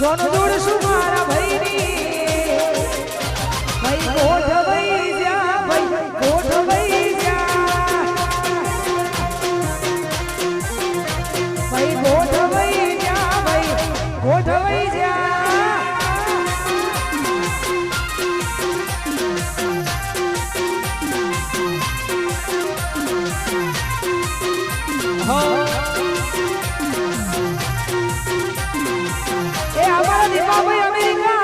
জনজোড় সুমার। হবে America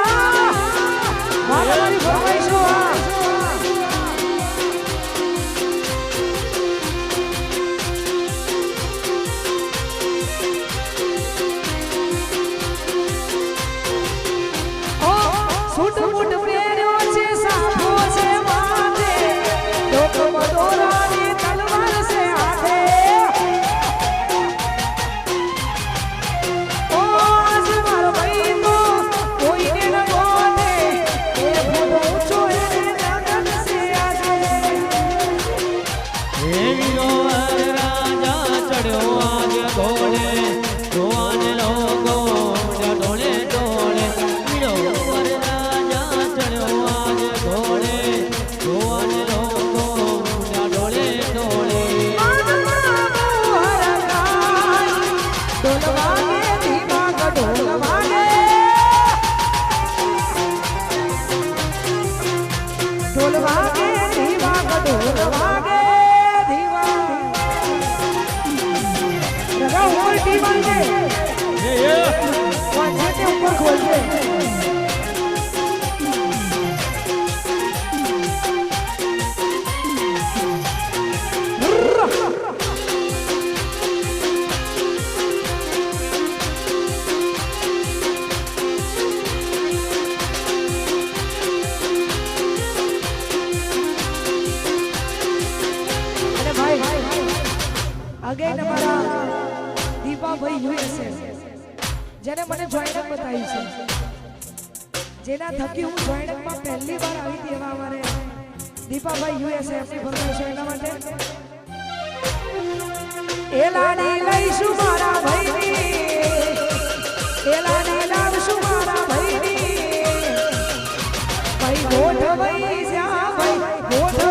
again અમારા Deepabhai USS જેને મને જોઈનક બતાવી છે. જેના થકી હું જોઈનકમાં પહેલી વાર આવી હતી એવા અમારે દીપાભાઈ યુએસએફની ભરપાઈ છે એના માટે. એલાની લઈશું મારા ભાઈની. એલાની લાવશું મારા ભાઈની. ભાઈ ગોઠ ભાઈ શ્યા ભાઈ ગોઠ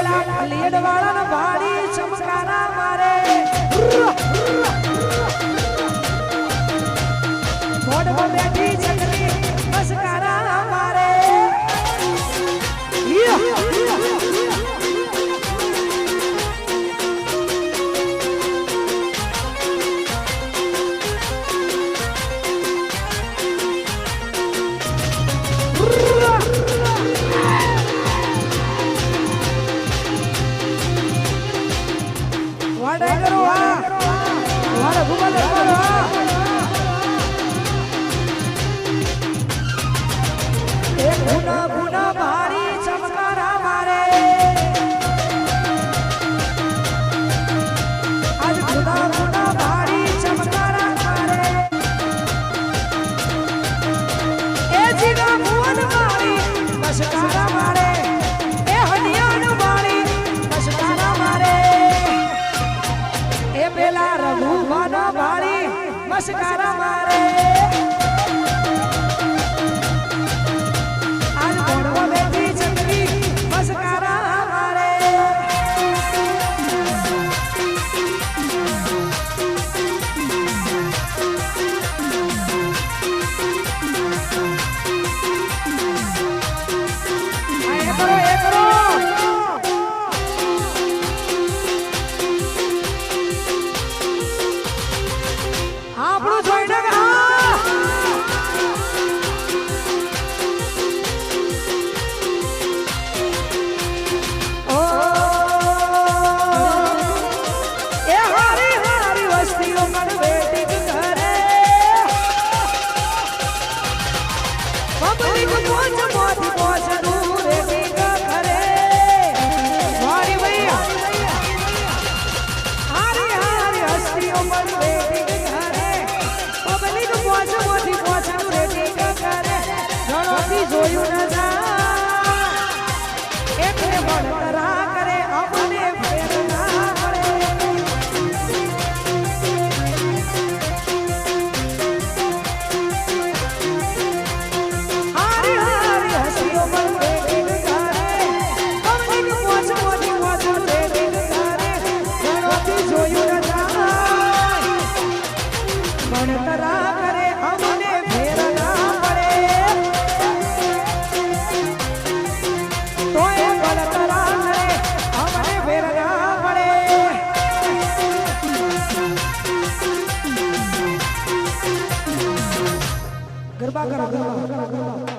પેલા લીડ વાળા ભાડી ચમકારા મારે મોઢમાં બેઠી છે 아, chegaram Para. पता कर